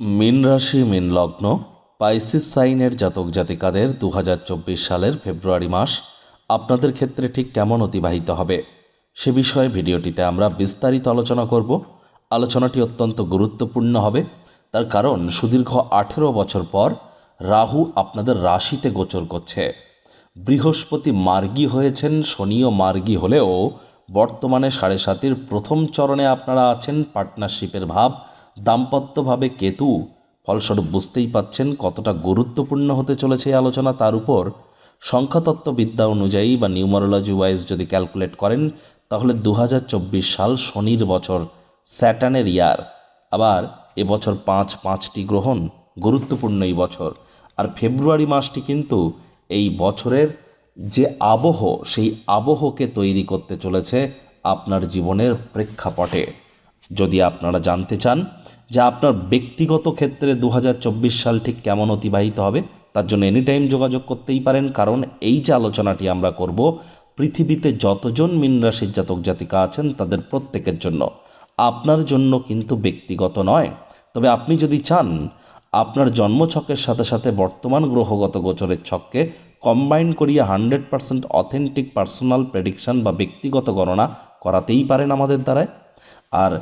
মীন রাশি, মীন লগ্ন, পাইসিস সাইনের জাতক জাতিকাদের দু হাজার চব্বিশ সালের ফেব্রুয়ারি মাস আপনাদের ক্ষেত্রে ঠিক কেমন অতিবাহিত হবে? সে বিষয়ে ভিডিওটিতে আমরা বিস্তারিত আলোচনা করব। আলোচনাটি অত্যন্ত গুরুত্বপূর্ণ হবে। তার কারণ, সুদীর্ঘ আঠেরো বছর পর রাহু আপনাদের রাশিতে গোচর করছে। বৃহস্পতি মার্গী হয়েছেন, শনিও মার্গী হলেও বর্তমানে সাড়ে সাতির প্রথম চরণে আপনারা আছেন। পার্টনারশিপের ভাব দাম্পত্যভাবে কেতু, ফলস্বরূপ বুঝতেই পাচ্ছেন কতটা গুরুত্বপূর্ণ হতে চলেছে আলোচনা তার উপর। সংখ্যাতত্ত্ববিদ্যা অনুযায়ী বা নিউমারোলজি ওয়াইজ যদি ক্যালকুলেট করেন, তাহলে দু হাজার চব্বিশ সাল শনির বছর স্যাটানের ইয়ার। আবার এবছর পাঁচ পাঁচটি গ্রহণ গুরুত্বপূর্ণ এই বছর। আর ফেব্রুয়ারি মাসটি কিন্তু এই বছরের যে আবহ, সেই আবহকে তৈরি করতে চলেছে আপনার জীবনের প্রেক্ষাপটে। যদি আপনারা জানতে চান যে আপনার ব্যক্তিগত ক্ষেত্রে দু হাজার চব্বিশ সাল ঠিক কেমন অতিবাহিত হবে, তার জন্য এনি টাইম যোগাযোগ করতেই পারেন, কারণ এই যে আলোচনাটি আমরা করব, পৃথিবীতে যতজন মীন রাশির জাতক জাতিকা আছেন তাদের প্রত্যেকের জন্য। আপনার জন্য কিন্তু ব্যক্তিগত নয়। তবে আপনি যদি চান, আপনার জন্মছকের সাথে সাথে বর্তমান গ্রহগত গোচরের ছককে কম্বাইন করিয়ে hundred percent authentic personal prediction বা ব্যক্তিগত গণনা করাতেই পারেন আমাদের দ্বারায়। আর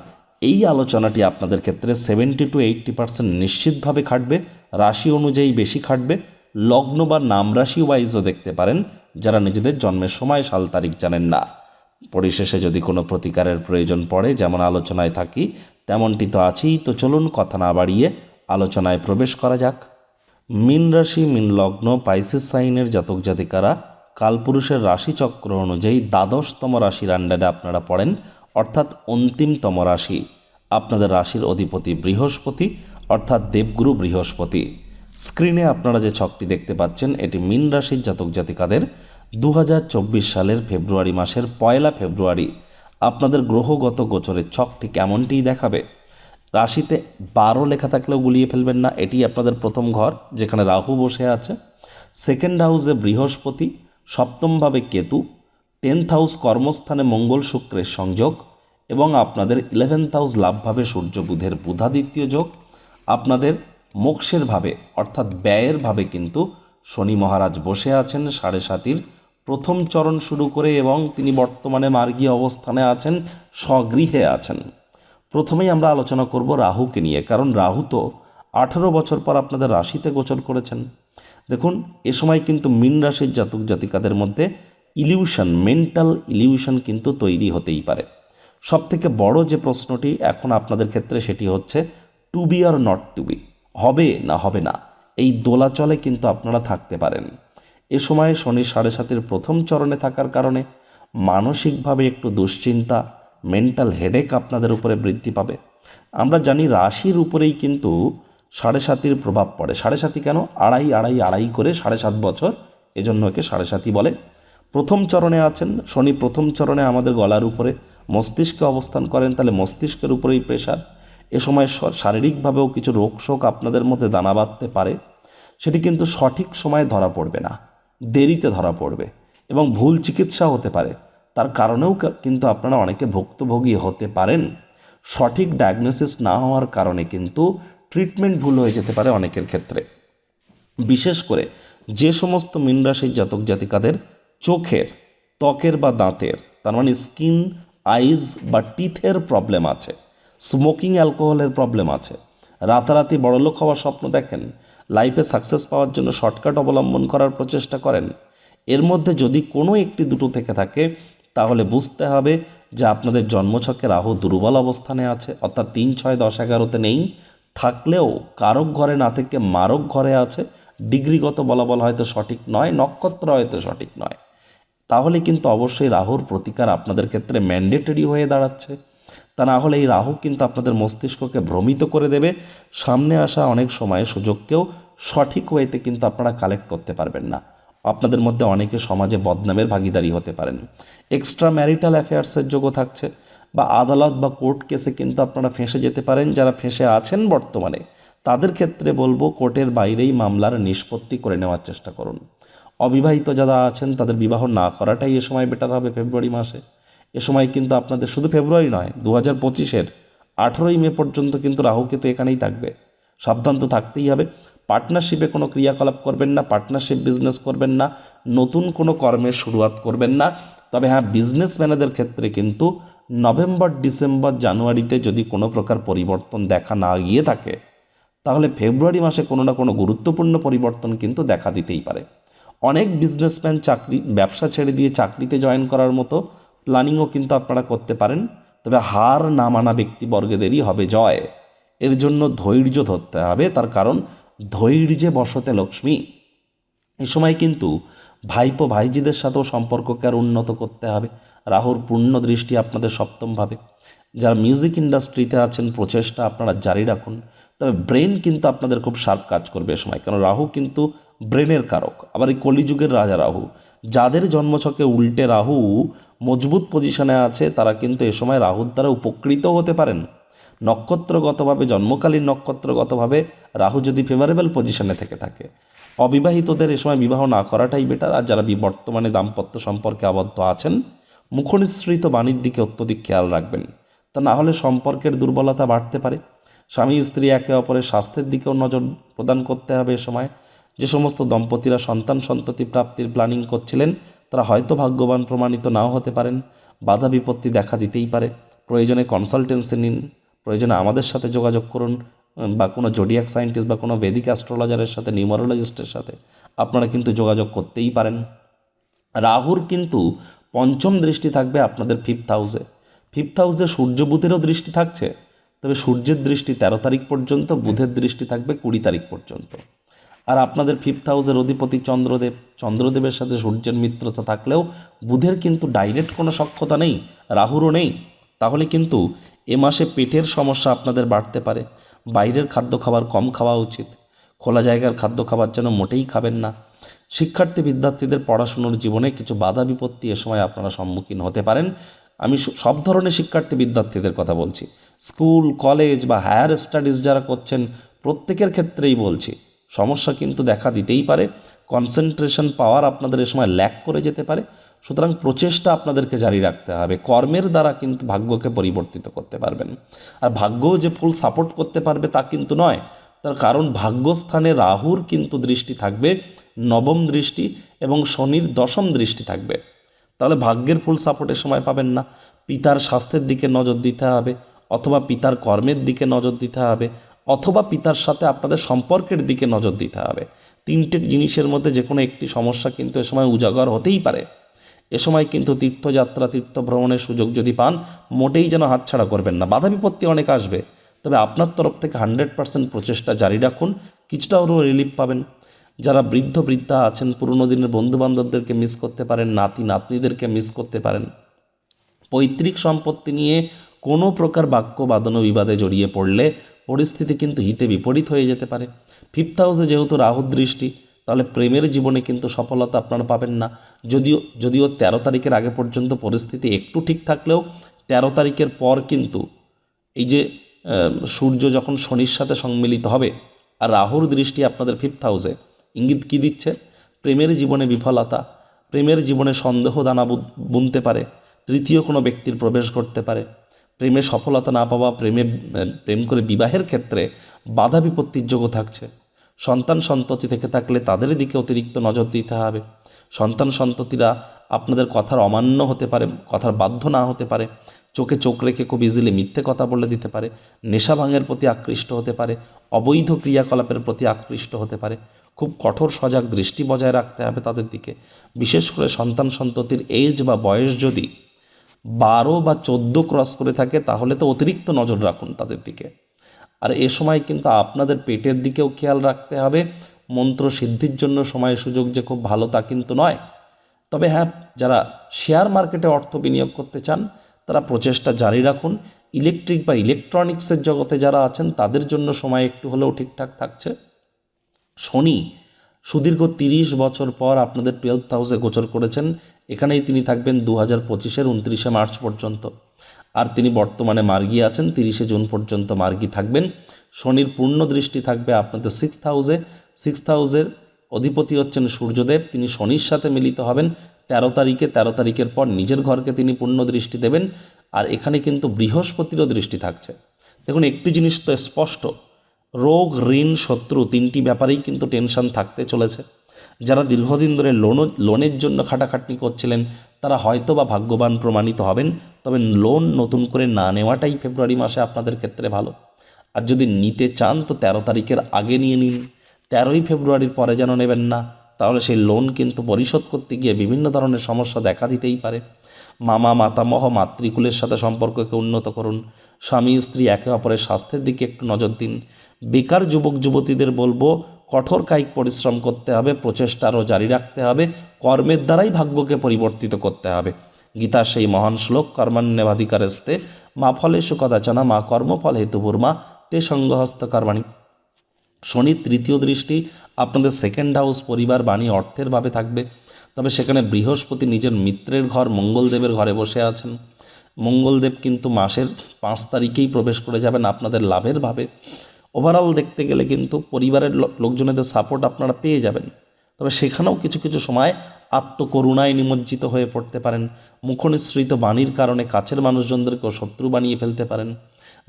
এই আলোচনাটি আপনাদের ক্ষেত্রে সেভেন্টি টু এইট্টি পার্সেন্ট নিশ্চিতভাবে খাটবে, রাশি অনুযায়ী বেশি খাটবে, লগ্ন বা নাম রাশি ওয়াইজও দেখতে পারেন, যারা নিজেদের জন্মের সময় সাল তারিখ জানেন না। পরিশেষে যদি কোনো প্রতিকারের প্রয়োজন পড়ে, যেমন আলোচনায় থাকি, তেমনটি তো আছেই, তো চলুন কথা না বাড়িয়ে আলোচনায় প্রবেশ করা যাক। মিন রাশি, মিন লগ্ন পাইসিস সাইনের জাতক জাতিকারা, কালপুরুষের রাশিচক্র অনুযায়ী দ্বাদশতম রাশির আন্ডারে আপনারা পড়েন অর্থাৎ অন্তিমতম রাশি। আপনাদের রাশির অধিপতি বৃহস্পতি, অর্থাৎ দেবগুরু বৃহস্পতি। স্ক্রিনে আপনারা যে ছকটি দেখতে পাচ্ছেন, এটি মিন রাশির জাতক জাতিকাদের দু হাজার চব্বিশ সালের ফেব্রুয়ারি মাসের পয়লা ফেব্রুয়ারি। আপনাদের গ্রহগত গোচরের ছকটি কেমনটিই দেখাবে? রাশিতে বারো লেখা থাকলেও গুলিয়ে ফেলবেন না এটি আপনাদের প্রথম ঘর, যেখানে রাহু বসে আছে। সেকেন্ড হাউসে বৃহস্পতি সপ্তমভাবে কেতু, টেন্থ হাউস কর্মস্থানে মঙ্গল শুক্রের সংযোগ এবং আপনাদের ইলেভেন্থ হাউস লাভভাবে সূর্য বুধের বুধাদিত্য যোগ আপনাদের মোক্ষের ভাবে, অর্থাৎ ব্যয়ের ভাবে কিন্তু শনি মহারাজ বসে আছেন, সাড়ে সাতির প্রথম চরণ শুরু করে এবং তিনি বর্তমানে মার্গীয় অবস্থানে আছেন, স্বগৃহে আছেন। প্রথমেই আমরা আলোচনা করব রাহুকে নিয়ে, কারণ রাহু তো আঠেরো বছর পর আপনাদের রাশিতে গোচর করেছেন। দেখুন, এ সময় কিন্তু মিন রাশির জাতক জাতিকাদের মধ্যে ইলিউশন মেন্টাল ইলিউশন কিন্তু তৈরি হতেই পারে। সব থেকে বড় যে প্রশ্নটি এখন আপনাদের ক্ষেত্রে সেটি হচ্ছে to be or not to be হবে না হবে না? এই দোলাচলে কিন্তু আপনারা থাকতে পারেন। এ সময় শনি সাড়ে সাতের প্রথম চরণে থাকার কারণে মানসিকভাবে একটু দুশ্চিন্তা মেন্টাল হেডেক আপনাদের উপরে বৃদ্ধি পাবে। আমরা জানি রাশির উপরেই কিন্তু সাড়ে সাতির প্রভাব পড়ে। সাড়ে সাতি কেন? আড়াই আড়াই আড়াই করে সাড়ে সাত বছর। এজন্য একে সাড়ে সাতি বলে। প্রথম চরণে আছেন, শনি প্রথম চরণে আমাদের গলার উপরে মস্তিষ্কে অবস্থান করেন, তাহলে মস্তিষ্কের উপরেই প্রেশার এ সময় শারীরিকভাবেও কিছু রোগ শোক আপনাদের মধ্যে দানা বাঁধতে পারে। সেটি কিন্তু সঠিক সময়ে ধরা পড়বে না, দেরিতে ধরা পড়বে এবং ভুল চিকিৎসা হতে পারে। তার কারণেও কিন্তু আপনারা অনেকে ভুক্তভোগী হতে পারেন। সঠিক ডায়াগনোসিস না হওয়ার কারণে কিন্তু ট্রিটমেন্ট ভুল হয়ে যেতে পারে অনেকের ক্ষেত্রে। বিশেষ করে যে সমস্ত মীন রাশির জাতক জাতিকাদের চোখের, ত্বকের বা দাঁতের, তার মানে স্কিন আইজ বা টিথের প্রবলেম আছে, স্মোকিং অ্যালকোহলের প্রবলেম আছে। রাতারাতি বড়লোক হওয়ার স্বপ্ন দেখেন, লাইফে সাকসেস পাওয়ার জন্য শর্টকাট অবলম্বন করার প্রচেষ্টা করেন। এর মধ্যে যদি কোনো একটি দুটো থেকে থাকে, তাহলে বুঝতে হবে যে আপনাদের জন্মছকে রাহু দুর্বল অবস্থানে আছে, অর্থাৎ তিন, ছয়, দশ, এগারোতে নেই। থাকলেও কারক ঘরে না থেকে মারক ঘরে আছে, ডিগ্রিগত বলাবল হয়তো সঠিক নয়, নক্ষত্র হয়তো সঠিক নয়। তাহলে কিন্তু অবশ্যই রাহুর প্রতিকার আপনাদের ক্ষেত্রে ম্যান্ডেটরি হয়ে দাঁড়াচ্ছে। তা না হলে এই রাহু কিন্তু আপনাদের মস্তিষ্ককে ভ্রমিত করে দেবে। সামনে আসা অনেক সময় সুযোগকেও সঠিক ওয়েতে কিন্তু আপনারা কালেক্ট করতে পারবেন না। আপনাদের মধ্যে অনেকে সমাজে বদনামের ভাগিদারি হতে পারেন। এক্সট্রা ম্যারিটাল অ্যাফেয়ার্সের যোগও থাকছে বা আদালত বা কোর্ট কেসে কিন্তু আপনারা ফেঁসে যেতে পারেন। যারা ফেঁসে আছেন বর্তমানে, তাদের ক্ষেত্রে বলব কোর্টের বাইরেই মামলার নিষ্পত্তি করে নেওয়ার চেষ্টা করুন। অবিবাহিত যারা আছেন, তাদের বিবাহ না করাটাই এ সময় বেটার হবে ফেব্রুয়ারি মাসে। এ সময় কিন্তু আপনাদের শুধু ফেব্রুয়ারি নয় দু হাজার পঁচিশের আঠেরোই মে পর্যন্ত কিন্তু রাহুকে তো এখানেই থাকবে। সাবধান তো থাকতেই হবে। পার্টনারশিপে কোনো ক্রিয়াকলাপ করবেন না পার্টনারশিপ বিজনেস করবেন না, নতুন কোনো কর্মের শুরুয়াত করবেন না। তবে হ্যাঁ বিজনেসম্যানেদের ক্ষেত্রে কিন্তু নভেম্বর, ডিসেম্বর, জানুয়ারিতে যদি কোনো প্রকার পরিবর্তন দেখা না গিয়ে থাকে, তাহলে ফেব্রুয়ারি মাসে কোনো না কোনো গুরুত্বপূর্ণ পরিবর্তন কিন্তু দেখা দিতেই পারে। অনেক বিজনেসম্যান চাকরি, ব্যবসা ছেড়ে দিয়ে চাকরিতে জয়েন করার মতো প্ল্যানিংও কিন্তু আপনারা করতে পারেন। তবে হার না মানা ব্যক্তিবর্গেদেরই হবে জয়। এর জন্য ধৈর্য ধরতে হবে, তার কারণ ধৈর্যে বসতে লক্ষ্মী। এ সময় কিন্তু ভাইপো ভাইজিদের সাথেও সম্পর্ককে আর উন্নত করতে হবে। রাহুর পূর্ণ দৃষ্টি আপনাদের সপ্তমভাবে যারা মিউজিক ইন্ডাস্ট্রিতে আছেন, প্রচেষ্টা আপনারা জারি রাখুন। তবে ব্রেন কিন্তু আপনাদের খুব শার্প কাজ করবে এ সময়। কারণ রাহু কিন্তু ব্রেনের কারক। আবার এই কলিযুগের রাজা রাহু। যাদের জন্মছকে উল্টে রাহু মজবুত পজিশনে আছে, তারা কিন্তু এ সময় রাহুর দ্বারা উপকৃত হতে পারেন। নক্ষত্রগতভাবে, জন্মকালীন নক্ষত্রগতভাবে রাহু যদি ফেভারেবল পজিশনে থেকে থাকে। অবিবাহিতদের এ সময় বিবাহ না করাটাই বেটার আর যারা বর্তমানে দাম্পত্য সম্পর্কে আবদ্ধ আছেন, মুখনিসৃত বাণীর দিকে অত্যধিক খেয়াল রাখবেন। তা না হলে সম্পর্কের দুর্বলতা বাড়তে পারে। স্বামী স্ত্রী একে অপরের স্বাস্থ্যের দিকেও নজর প্রদান করতে হবে এ সময়। যে সমস্ত দম্পতিরা সন্তান সন্ততি প্রাপ্তির প্ল্যানিং করছিলেন, তারা হয়তো ভাগ্যবান প্রমাণিত নাও হতে পারেন। বাধা বিপত্তি দেখা দিতেই পারে। প্রয়োজনে কনসালটেন্সি নিন, প্রয়োজনে আমাদের সাথে যোগাযোগ করুন বা কোনো জোডিয়াক সায়েন্টিস্ট বা কোনো বেদিক অ্যাস্ট্রোলজারের সাথে নিউমারোলজিস্টের সাথে আপনারা কিন্তু যোগাযোগ করতেই পারেন। রাহুর কিন্তু পঞ্চম দৃষ্টি থাকবে আপনাদের ফিফথ হাউসে ফিফথ হাউসে সূর্য বুধেরও দৃষ্টি থাকছে, তবে সূর্যের দৃষ্টি তেরো তারিখ পর্যন্ত, বুধের দৃষ্টি থাকবে কুড়ি তারিখ পর্যন্ত। আর আপনাদের ফিফথ হাউসের অধিপতি চন্দ্রদেব, চন্দ্রদেবের সাথে সূর্যের মিত্রতা থাকলেও বুধের কিন্তু ডাইরেক্ট কোনো সক্ষতা নেই, রাহুরও নেই। তাহলে কিন্তু এ মাসে পেটের সমস্যা আপনাদের বাড়তে পারে। বাইরের খাদ্য খাবার কম খাওয়া উচিত। খোলা জায়গার খাদ্য খাবার যেন মোটেই খাবেন না। শিক্ষার্থী, বিদ্যার্থীদের পড়াশুনোর জীবনে কিছু বাধা বিপত্তি এ সময় আপনারা সম্মুখীন হতে পারেন। আমি সব ধরনের শিক্ষার্থী, বিদ্যার্থীদের কথা বলছি। স্কুল, কলেজ বা হায়ার স্টাডিজ যারা করছেন, প্রত্যেকের ক্ষেত্রেই বলছি। সমস্যা কিন্তু দেখা দিতেই পারে। কনসেন্ট্রেশন পাওয়ার আপনাদের এ সময় ল্যাক করে যেতে পারে। সুতরাং প্রচেষ্টা আপনাদেরকে জারি রাখতে হবে। কর্মের দ্বারা কিন্তু ভাগ্যকে পরিবর্তিত করতে পারবেন। আর ভাগ্য যে ফুল সাপোর্ট করতে পারবে তা কিন্তু নয়। তার কারণ ভাগ্যস্থানে রাহুর কিন্তু দৃষ্টি থাকবে, নবম দৃষ্টি এবং শনির দশম দৃষ্টি থাকবে। তাহলে ভাগ্যের ফুল সাপোর্টের সময় পাবেন না। পিতার স্বাস্থ্যের দিকে নজর দিতে হবে অথবা পিতার কর্মের দিকে নজর দিতে হবে অথবা পিতার সাথে আপনাদের সম্পর্কের দিকে নজর দিতে হবে। তিনটে জিনিসের মধ্যে যে কোনো একটি সমস্যা কিন্তু এ সময় উজাগর হতেই পারে। এ সময় কিন্তু তীর্থযাত্রা তীর্থ ভ্রমণের সুযোগ যদি পান, মোটেই যেন হাতছাড়া করবেন না। বাধা বিপত্তি অনেক আসবে। তবে আপনার তরফ থেকে হান্ড্রেড পার্সেন্ট প্রচেষ্টা জারি রাখুন। কিছুটা হলেও রিলিফ পাবেন। যারা বৃদ্ধ, বৃদ্ধা আছেন, পুরনো দিনের বন্ধু বান্ধবদেরকে মিস করতে পারেন, নাতি, নাতনিদেরকে মিস করতে পারেন। পৈতৃক সম্পত্তি নিয়ে কোনো প্রকার বাক্য, বাদন বিবাদে জড়িয়ে পড়লে পরিস্থিতি কিন্তু হিতে বিপরীত হয়ে যেতে পারে। ফিফথ হাউসে যেহেতু রাহুর দৃষ্টি, তাহলে প্রেমের জীবনে কিন্তু সফলতা আপনারা পাবেন না। যদিও যদিও তেরো তারিখের আগে পর্যন্ত পরিস্থিতি একটু ঠিক থাকলেও তেরো তারিখের পর কিন্তু এই যে সূর্য যখন শনির সাথে সম্মিলিত হবে, আর রাহুর দৃষ্টি আপনাদের ফিফথ হাউসে ইঙ্গিত কী দিচ্ছে? প্রেমের জীবনে বিফলতা, প্রেমের জীবনে সন্দেহ দানা বুনতে পারে, তৃতীয় কোনো ব্যক্তির প্রবেশ করতে পারে। প্রেমে সফলতা না পাওয়া, প্রেমে প্রেম করে বিবাহের ক্ষেত্রে বাধা বিপত্তির যোগ্য থাকছে। সন্তান সন্ততি থেকে থাকলে তাদের দিকে অতিরিক্ত নজর দিতে হবে। সন্তান সন্ততিরা আপনাদের কথার অমান্য হতে পারে, কথার বাধ্য না হতে পারে, চোখে চোখ রেখে খুব ইজিলি মিথ্যে কথা বলে দিতে পারে, নেশা ভাঙের প্রতি আকৃষ্ট হতে পারে, অবৈধ ক্রিয়াকলাপের প্রতি আকৃষ্ট হতে পারে। খুব কঠোর সজাগ দৃষ্টি বজায় রাখতে হবে তাদের দিকে। বিশেষ করে সন্তান সন্ততির এজ বা বয়স যদি বারো বা চোদ্দ ক্রস করে থাকে, তাহলে তো অতিরিক্ত নজর রাখুন তাদের দিকে। আর এ সময় কিন্তু আপনাদের পেটের দিকেও খেয়াল রাখতে হবে। মন্ত্র সিদ্ধির জন্য সময় সুযোগ যে খুব ভালো তা কিন্তু নয়। তবে হ্যাঁ যারা শেয়ার মার্কেটে অর্থ বিনিয়োগ করতে চান, তারা প্রচেষ্টা জারি রাখুন। ইলেকট্রিক বা ইলেকট্রনিক্সের জগতে যারা আছেন, তাদের জন্য সময় একটু হলেও ঠিকঠাক থাকছে। শনি, সুদীর্ঘ তিরিশ বছর পর আপনাদের টুয়েলভ হাউসে গোচর করেছেন। এখানেই তিনি থাকবেন দু হাজার পঁচিশের উনত্রিশে মার্চ পর্যন্ত। আর তিনি বর্তমানে মার্গী আছেন, তিরিশে জুন পর্যন্ত মার্গি থাকবেন। শনির পূর্ণ দৃষ্টি থাকবে আপনাদের সিক্স হাউসে। সিক্স হাউসের অধিপতি হচ্ছেন সূর্যদেব, তিনি শনির সাথে মিলিত হবেন। তেরো তারিখে, তেরো তারিখের পর নিজের ঘরকে তিনি পূর্ণ দৃষ্টি দেবেন। আর এখানে কিন্তু বৃহস্পতিরও দৃষ্টি থাকছে। দেখুন, একটি জিনিস তো স্পষ্ট, রোগ, ঋণ, শত্রু তিনটি ব্যাপারেই কিন্তু টেনশন থাকতে চলেছে। যারা দীর্ঘদিন ধরে লোন, লোনের জন্য খাটাখাটনি করছিলেন, তারা হয়তো বা ভাগ্যবান প্রমাণিত হবেন, তবে লোন নতুন করে না নেওয়াটাই ফেব্রুয়ারি মাসে আপনাদের ক্ষেত্রে ভালো। আর যদি নিতে চান, তো তেরো তারিখের আগে নিয়ে নিন। তেরোই ফেব্রুয়ারির পরে যেন নেবেন না, তাহলে সেই লোন কিন্তু পরিশোধ করতে গিয়ে বিভিন্ন ধরনের সমস্যা দেখা দিতেই পারে। মামা, মাতামহ, মাতৃকুলের সাথে সম্পর্ককে উন্নত করুন। স্বামী, স্ত্রী একে অপরের স্বাস্থ্যের দিকে একটু নজর দিন। বেকার যুবক, যুবতীদের বলব কঠোর কায়িক পরিশ্রম করতে হবে প্রচেষ্টা আরও জারি রাখতে হবে, কর্মের দ্বারাই ভাগ্যকে পরিবর্তিত করতে হবে। গীতার সেই মহান শ্লোক কর্মান্যবাধিকারস্তে মা ফলে সুকদাচনা মা কর্মফল হেতুভূর্মা তে সঙ্গহস্ত কর্মাণী। শনির তৃতীয় দৃষ্টি, আপনাদের সেকেন্ড হাউস পরিবার বাণী অর্থের ভাবে থাকবে। তবে সেখানে বৃহস্পতি নিজের মিত্রের ঘর, মঙ্গলদেবের ঘরে বসে আছেন। মঙ্গলদেব কিন্তু মাসের পাঁচ তারিখেই প্রবেশ করে যাবেন আপনাদের লাভের ভাবে। ওভারঅল দেখতে গেলে কিন্তু পরিবারের লোকজনেদের সাপোর্ট আপনারা পেয়ে যাবেন। তবে সেখানেও কিছু কিছু সময় আত্মকরুণায় নিমজ্জিত হয়ে পড়তে পারেন। মুখনিসৃত বাণীর কারণে কাছের মানুষজনদেরকেও শত্রু বানিয়ে ফেলতে পারেন।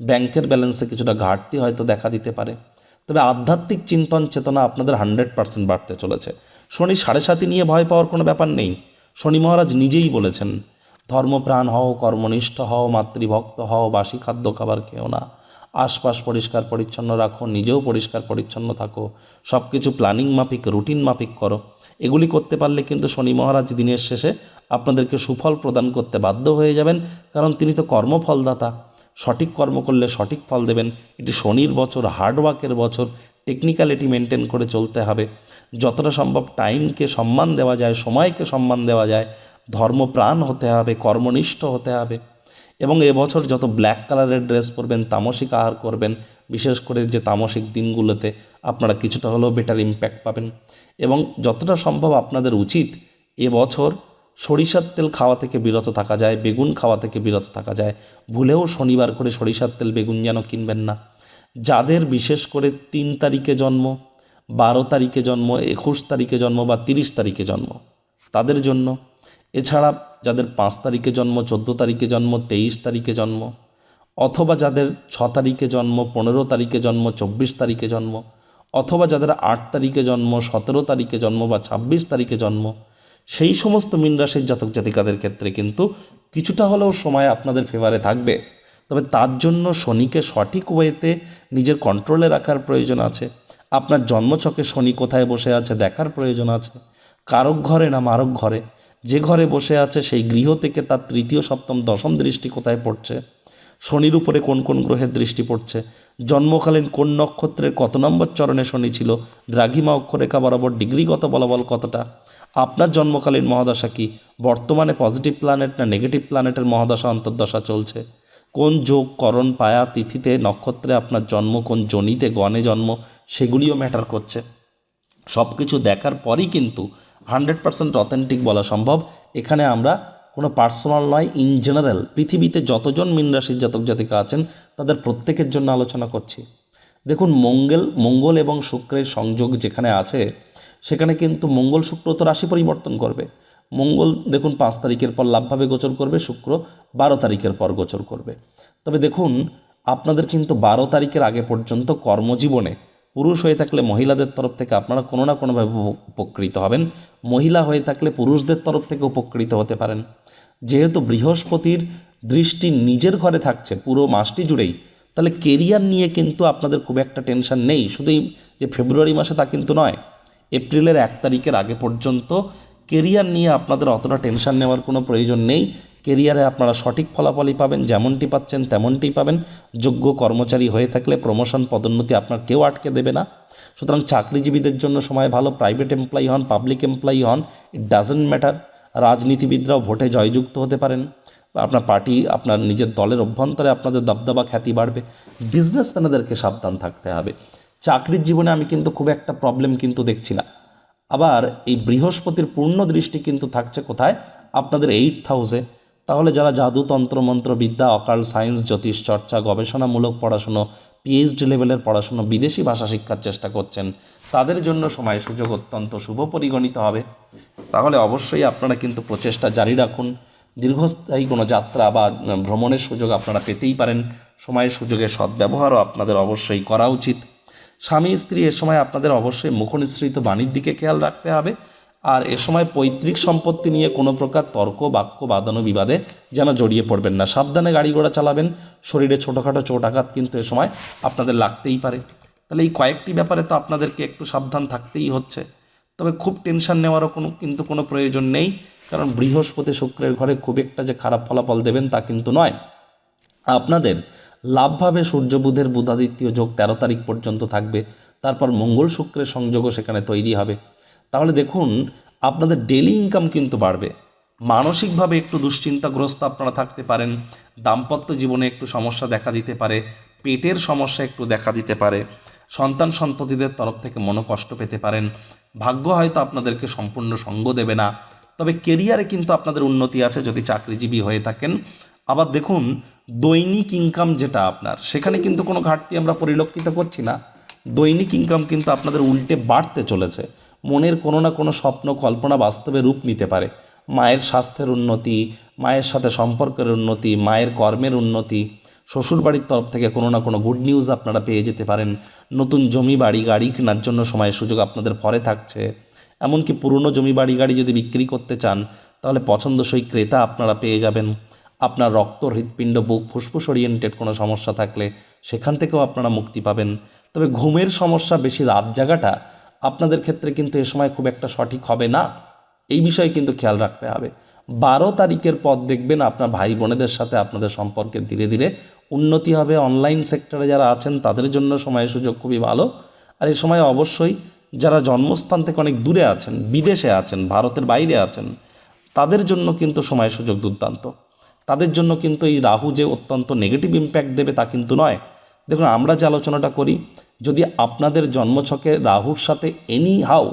ব্যাংকের ব্যালেন্সে কিছুটা ঘাটতি হয়তো দেখা দিতে পারে। তবে আধ্যাত্মিক চিন্তন চেতনা আপনাদের হান্ড্রেড পার্সেন্ট বাড়তে চলেছে। শনি সাড়ে সাতি নিয়ে ভয় পাওয়ার কোনো ব্যাপার নেই। শনি মহারাজ নিজেই বলেছেন, ধর্মপ্রাণ হও, কর্মনিষ্ঠ হও, মাতৃভক্ত হও, বাসি খাদ্য খাবার খেও না। আশপাশ পরিষ্কার পরিচ্ছন্ন রাখো, নিজেও পরিষ্কার পরিচ্ছন্ন থাকো। সব কিছু প্ল্যানিং মাফিক রুটিন মাফিক করো। এগুলি করতে পারলে কিন্তু শনি মহারাজ দিনের শেষে আপনাদেরকে সুফল প্রদান করতে বাধ্য হয়ে যাবেন, কারণ তিনি তো কর্মফলদাতা। সঠিক কর্ম করলে সঠিক ফল দেবেন। এটি শনির বছর হার্ডওয়ার্কের বছর টেকনিক্যালিটি মেনটেন করে চলতে হবে। যতটা সম্ভব টাইমকে সম্মান দেওয়া যায়, সময়কে সম্মান দেওয়া যায়। ধর্মপ্রাণ হতে হবে, কর্মনিষ্ঠ হতে হবে। এবং এবছর যত ব্ল্যাক কালারের ড্রেস পরবেন, তামসিক আহার করবেন, বিশেষ করে যে তামসিক দিনগুলোতে আপনারা কিছুটা হলেও বেটার ইম্প্যাক্ট পাবেন। এবং যতটা সম্ভব আপনাদের উচিত এবছর সরিষার তেল খাওয়া থেকে বিরত থাকা যায়, বেগুন খাওয়া থেকে বিরত থাকা যায়। ভুলেও শনিবার করে সরিষার তেল বেগুন যেন কিনবেন না। যাদের বিশেষ করে তিন তারিখে জন্ম, বারো তারিখে জন্ম, একুশ তারিখে জন্ম বা তিরিশ তারিখে জন্ম, তাদের জন্য এছাড়া যাদের পাঁচ তারিখে জন্ম, চোদ্দ তারিখে জন্ম, তেইশ তারিখে জন্ম, অথবা যাদের ছ তারিখে জন্ম, পনেরো তারিখে জন্ম, চব্বিশ তারিখে জন্ম, অথবা যাদের আট তারিখে জন্ম, সতেরো তারিখে জন্ম বা ছাব্বিশ তারিখে জন্ম, সেই সমস্ত মীন রাশির জাতক জাতিকাদের ক্ষেত্রে কিন্তু কিছুটা হলেও সময় আপনাদের ফেভারে থাকবে। তবে তার জন্য শনিকে সঠিক ওয়েতে নিজের কন্ট্রোলে রাখার প্রয়োজন আছে। আপনার জন্মছকে শনি কোথায় বসে আছে দেখার প্রয়োজন আছে। কারক ঘরে না মারক ঘরে। যে ঘরে বসে আছে সেই গৃহ থেকে তার তৃতীয়, সপ্তম, দশম দৃষ্টি কোথায় পড়ছে? শনির উপরে কোন কোন গ্রহের দৃষ্টি পড়ছে? জন্মকালীন কোন নক্ষত্রের কত নম্বর চরণে শনি ছিল? দ্রাঘিমা, অক্ষরেখা বরাবর ডিগ্রিগত বলাবল কতটা? আপনার জন্মকালীন মহাদশা কি? বর্তমানে পজিটিভ প্ল্যানেট না নেগেটিভ প্ল্যানেটের মহাদশা অন্তর্দশা চলছে? কোন যোগ, করণ, পায়া, তিথিতে, নক্ষত্রে আপনার জন্ম, কোন জনিতে, গণে জন্ম, সেগুলিও ম্যাটার করছে। সব কিছু দেখার পরই কিন্তু হান্ড্রেড পার্সেন্ট অথেন্টিক বলা সম্ভব। এখানে আমরা কোনো পার্সোনাল নয়, ইন জেনারেল। পৃথিবীতে যতজন মীন রাশির জাতক জাতিকা আছেন, তাদের প্রত্যেকের জন্য আলোচনা করছি। দেখুন, মঙ্গল মঙ্গল এবং শুক্রের সংযোগ যেখানে আছে, সেখানে কিন্তু মঙ্গল, শুক্র তো রাশি পরিবর্তন করবে। মঙ্গল, দেখুন, পাঁচ তারিখের পর লাভভাবে গোচর করবে, শুক্র বারো তারিখের পর গোচর করবে। তবে দেখুন, আপনাদের কিন্তু বারো তারিখের আগে পর্যন্ত কর্মজীবনে পুরুষ হয়ে থাকলে মহিলাদের তরফ থেকে আপনারা কোনো না কোনোভাবে উপ- উপকৃত হবেন। মহিলা হয়ে থাকলে পুরুষদের তরফ থেকে উপকৃত হতে পারেন। যেহেতু বৃহস্পতির দৃষ্টি নিজের ঘরে থাকছে পুরো মাসটি জুড়েই, তাহলে কেরিয়ার নিয়ে কিন্তু আপনাদের খুব একটা টেনশন নেই। শুধুই যে ফেব্রুয়ারি মাসে তা কিন্তু নয়, এপ্রিলের এক তারিখের আগে পর্যন্ত কেরিয়ার নিয়ে আপনাদের অতটা টেনশন নেওয়ার কোনো প্রয়োজন নেই। কেরিয়ারে আপনারা সঠিক ফলাফলই পাবেন, যেমনটি পাচ্ছেন তেমনটি পাবেন। যোগ্য কর্মচারী হয়ে থাকলে প্রমোশন পদোন্নতি আপনার কেউ আটকে দেবে না। সুতরাং চাকরিজীবীদের জন্য সময় ভালো প্রাইভেট এমপ্লয়ি হন পাবলিক এমপ্লয়ি হন ইট ডাজেন্ট ম্যাটার রাজনীতিবিদরাও ভোটে জয়যুক্ত হতে পারেন। আপনার পার্টি, আপনার নিজের দলের অভ্যন্তরে আপনাদের দবদবা খ্যাতি বাড়বে। বিজনেসম্যানেদেরকে সাবধান থাকতে হবে। চাকরির জীবনে আমি কিন্তু খুব একটা প্রবলেম কিন্তু দেখছি না। আবার এই বৃহস্পতির পূর্ণ দৃষ্টি কিন্তু থাকছে কোথায়? আপনাদের এইট হাউসে তাহলে যারা জাদু তন্ত্র মন্ত্র বিদ্যা অকাল সায়েন্স, জ্যোতিষ, চর্চা, গবেষণামূলক পড়াশুনো পিএইচডি লেভেলের পড়াশুনো, বিদেশি ভাষা শিক্ষার চেষ্টা করছেন, তাদের জন্য সময়, সুযোগ অত্যন্ত শুভ পরিগণিত হবে। তাহলে অবশ্যই আপনারা কিন্তু প্রচেষ্টা জারি রাখুন। দীর্ঘস্থায়ী কোনো যাত্রা বা ভ্রমণের সুযোগ আপনারা পেতেই পারেন। সময়ের সুযোগের সদ্ব্যবহারও আপনাদের অবশ্যই করা উচিত। স্বামী স্ত্রী এ সময় আপনাদের অবশ্যই মুখনিসৃত বাণীর দিকে খেয়াল রাখতে হবে। আর এ সময় পৈতৃক সম্পত্তি নিয়ে কোনো প্রকার তর্ক, বাক্য, বাদানো বিবাদে যেন জড়িয়ে পড়বেন না। সাবধানে গাড়ি ঘোড়া চালাবেন। শরীরে ছোটোখাটো চোট আঘাত কিন্তু এ সময় আপনাদের লাগতেই পারে। তাহলে এই কয়েকটি ব্যাপারে তো আপনাদেরকে একটু সাবধান থাকতেই হচ্ছে। তবে খুব টেনশন নেওয়ারও কোনো, কিন্তু কোনো প্রয়োজন নেই। কারণ বৃহস্পতি শুক্রের ঘরে খুব একটা যে খারাপ ফলাফল দেবেন তা কিন্তু নয়। আপনাদের লাভভাবে সূর্য বুধের বুধাদিত্য যোগ তেরো তারিখ পর্যন্ত থাকবে। তারপর মঙ্গল শুক্রের সংযোগও সেখানে তৈরি হবে। তাহলে দেখুন, আপনাদের ডেলি ইনকাম কিন্তু বাড়বে। মানসিকভাবে একটু দুশ্চিন্তাগ্রস্ত আপনারা থাকতে পারেন, দাম্পত্য জীবনে একটু সমস্যা দেখা দিতে পারে, পেটের সমস্যা একটু দেখা দিতে পারে, সন্তান সন্ততিদের তরফ থেকে মনোকষ্ট পেতে পারেন, ভাগ্য হয়তো আপনাদেরকে সম্পূর্ণ সঙ্গ দেবে না, তবে কেরিয়ারে কিন্তু আপনাদের উন্নতি আছে যদি চাকরিজীবী হয়ে থাকেন। আবার দেখুন, দৈনিক ইনকাম যেটা আপনার, সেখানে কিন্তু কোনো ঘাটতি আমরা পরিলক্ষিত করছি না। দৈনিক ইনকাম কিন্তু আপনাদের উল্টে বাড়তে চলেছে। মনের কোনো না কোনো স্বপ্ন, কল্পনা বাস্তবে রূপ নিতে পারে। মায়ের স্বাস্থ্যের উন্নতি, মায়ের সাথে সম্পর্কের উন্নতি, মায়ের কর্মের উন্নতি। শ্বশুরবাড়ির তরফ থেকে কোনো না কোনো গুড নিউজ আপনারা পেয়ে যেতে পারেন। নতুন জমি, বাড়ি, গাড়ি কেনার জন্য সময় সুযোগ আপনাদের পরে থাকছে। এমনকি পুরনো জমি, বাড়ি, গাড়ি যদি বিক্রি করতে চান, তাহলে পছন্দসই ক্রেতা আপনারা পেয়ে যাবেন। আপনার রক্ত, হৃৎপিণ্ড, বুক, ফুসফুস ওরিয়েন্টেড কোনো সমস্যা থাকলে সেখান থেকেও আপনারা মুক্তি পাবেন। তবে ঘুমের সমস্যা বেশি রাত জাগাটা আপনাদের ক্ষেত্রে কিন্তু এ সময় খুব একটা সঠিক হবে না। এই বিষয়ে কিন্তু খেয়াল রাখতে হবে। বারো তারিখের পর দেখবেন আপনার ভাই বোনেদের সাথে আপনাদের সম্পর্কে ধীরে ধীরে উন্নতি হবে। অনলাইন সেক্টরে যারা আছেন, তাদের জন্য সময় সুযোগ খুবই ভালো। আর এই সময় অবশ্যই যারা জন্মস্থান থেকে অনেক দূরে আছেন, বিদেশে আছেন, ভারতের বাইরে আছেন, তাদের জন্য কিন্তু সময় সুযোগ দুর্দান্ত। তাদের জন্য কিন্তু এই রাহু যে অত্যন্ত নেগেটিভ ইম্প্যাক্ট দেবে তা কিন্তু নয়। দেখুন, আমরা যে আলোচনাটা করি যদি আপনাদের জন্মছকে রাহুর সাথে এনি হাউ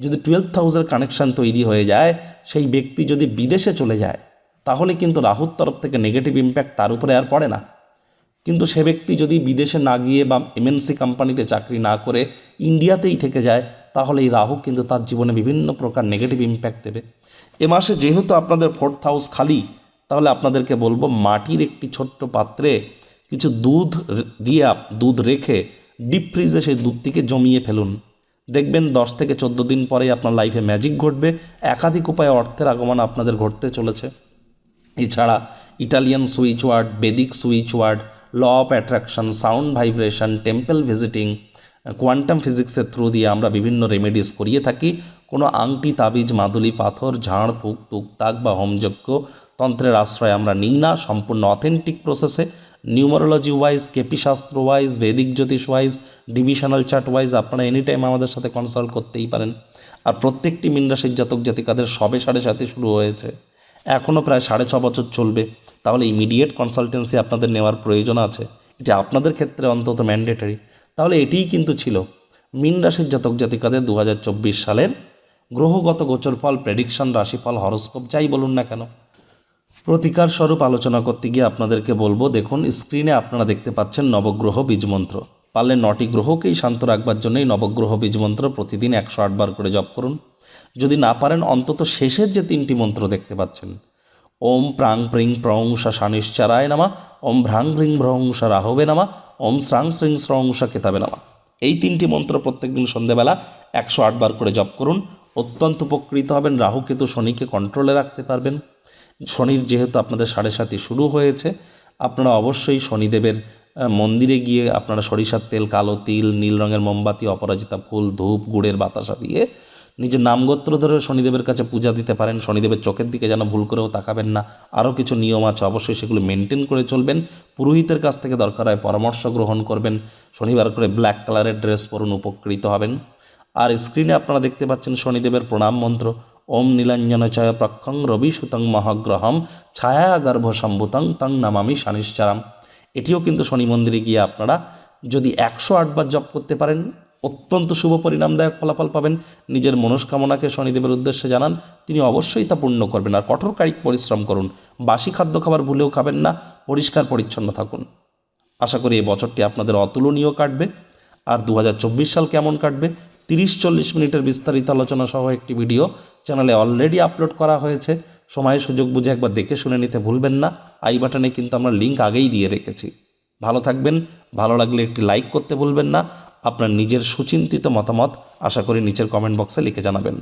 যদি টুয়েলভ হাউসের কানেকশান তৈরি হয়ে যায়, সেই ব্যক্তি যদি বিদেশে চলে যায়, তাহলে কিন্তু রাহুর তরফ থেকে নেগেটিভ ইম্প্যাক্ট তার উপরে আর পড়ে না। কিন্তু সে ব্যক্তি যদি বিদেশে না গিয়ে বা এমএনসি কোম্পানিতে চাকরি না করে ইন্ডিয়াতেই থেকে যায়, তাহলে এই রাহু কিন্তু তার জীবনে বিভিন্ন প্রকার নেগেটিভ ইম্প্যাক্ট দেবে। এ মাসে যেহেতু আপনাদের ফোর্থ হাউস খালি, তাহলে আপনাদেরকে বলব মাটির একটি ছোট্ট পাত্রে কিছু দুধ দিয়ে দুধ রেখে ডিপ ফ্রিজে সেই দুধটিকে জমিয়ে ফেলুন। দেখবেন দশ থেকে চোদ্দ দিন পরে আপনার লাইফে ম্যাজিক ঘটবে। একাধিক উপায়ে অর্থের আগমন আপনাদের ঘটতে চলেছে। এছাড়া Italian switch word Vedic switch word law of attraction sound vibration temple visiting quantum ফিজিক্সের থ্রু দিয়ে আমরা বিভিন্ন রেমেডিস করিয়ে থাকি। কোনো আংটি, তাবিজ, মাদুলি, পাথর, ঝাড় ফুক তুকতাক বা হোমযজ্ঞ তন্ত্রের আশ্রয় আমরা নিই না। সম্পূর্ণ অথেন্টিক প্রসেসে নিউমারোলজি ওয়াইজ কেপি শাস্ত্র ওয়াইজ বৈদিক জ্যোতিষ ওয়াইজ ডিভিশনাল চার্ট ওয়াইজ আপনারা এনি টাইম আমাদের সাথে কনসাল্ট করতেই পারেন। আর প্রত্যেকটি মিন রাশির জাতক জাতিকাদের সবে সাড়ে সাথে শুরু হয়েছে। এখনও প্রায় সাড়ে ছ বছর চলবে। তাহলে ইমিডিয়েট কনসালটেন্সি আপনাদের নেওয়ার প্রয়োজন আছে। এটি আপনাদের ক্ষেত্রে অন্তত ম্যান্ডেটারি তাহলে এটিই কিন্তু ছিল মিন রাশির জাতক জাতিকাদের দু হাজার চব্বিশ সালের গ্রহগত গোচরফল প্রেডিকশন রাশিফল হরস্কোপ যাই বলুন না কেন। প্রতিকার স্বরূপ আলোচনা করতে গিয়ে আপনাদেরকে বলব, দেখুন স্ক্রিনে আপনারা দেখতে পাচ্ছেন নবগ্রহ বীজমন্ত্র। পারলে নটি গ্রহকেই শান্ত রাখবার জন্যই নবগ্রহ বীজমন্ত্র প্রতিদিন একশো আটবার করে জপ করুন। যদি না পারেন, অন্তত শেষের যে তিনটি মন্ত্র দেখতে পাচ্ছেন, ওম প্রাং প্রিং প্রংসা শানিশ্চারায় নামা, ওম ভ্রাং ভ্রিং ভ্রংসা রাহবে নামা, ওম শ্রাং শ্রিং শ্রংসা কেতাবে নামা। এই তিনটি মন্ত্র প্রত্যেকদিন সন্ধেবেলা একশো আটবার করে জপ করুন। অত্যন্ত উপকৃত হবেন, রাহু কেতু শনিকে কন্ট্রোলে রাখতে পারবেন। শনির যেহেতু আপনাদের সাড়ে সাথে শুরু হয়েছে, আপনারা অবশ্যই শনিদেবের মন্দিরে গিয়ে আপনারা সরিষার তেল, কালো তিল, নীল রঙের মোমবাতি, অপরাজিতা ফুল, ধূপ, গুড়ের বাতাসা দিয়ে নিজের নামগোত্র ধরে শনিদেবের কাছে পূজা দিতে পারেন। শনিদেবের চোখের দিকে যেন ভুল করেও তাকাবেন না। আরও কিছু নিয়ম আছে, অবশ্যই সেগুলো মেনটেন করে চলবেন। পুরোহিতের কাছ থেকে দরকার হয় পরামর্শ গ্রহণ করবেন। শনিবার করে ব্ল্যাক কালারের ড্রেস পরুন, উপকৃত হবেন। আর স্ক্রিনে আপনারা দেখতে পাচ্ছেন শনিদেবের প্রণাম মন্ত্র। ওম নীলাঞ্জন চয় প্রক্ষং রবি সুতং মহাগ্রহম ছায়া গর্ভ সম্ভুতং তং নামামি শানিশ্চারাম এটিও কিন্তু শনি মন্দিরে গিয়ে আপনারা যদি একশো আটবার জপ করতে পারেন, অত্যন্ত শুভ পরিণামদায়ক ফলাফল পাবেন। নিজের মনস্কামনাকে শনিদেবের উদ্দেশ্যে জানান, তিনি অবশ্যই তা পূর্ণ করবেন। আর কঠোর কায়িক পরিশ্রম করুন। বাসি খাদ্য খাবার ভুলেও খাবেন না, পরিষ্কার পরিচ্ছন্ন থাকুন। আশা করি এই বছরটি আপনাদের অতুলনীয় কাটবে। আর দু হাজার চব্বিশ সাল কেমন কাটবে তিরিশ চল্লিশ মিনিটের বিস্তারিত আলোচনা সহ একটি ভিডিও চ্যানেলে অলরেডি আপলোড করা হয়েছে। সময় সুযোগ বুঝে একবার দেখে শুনে নিতে ভুলবেন না। আই বাটনে কিন্তু আমরা লিঙ্ক আগেই দিয়ে রেখেছি। ভালো থাকবেন, ভালো লাগলে একটি লাইক করতে ভুলবেন না। আপনার নিজের সুচিন্তিত মতামত আশা করি নিচের কমেন্ট বক্সে লিখে জানাবেন।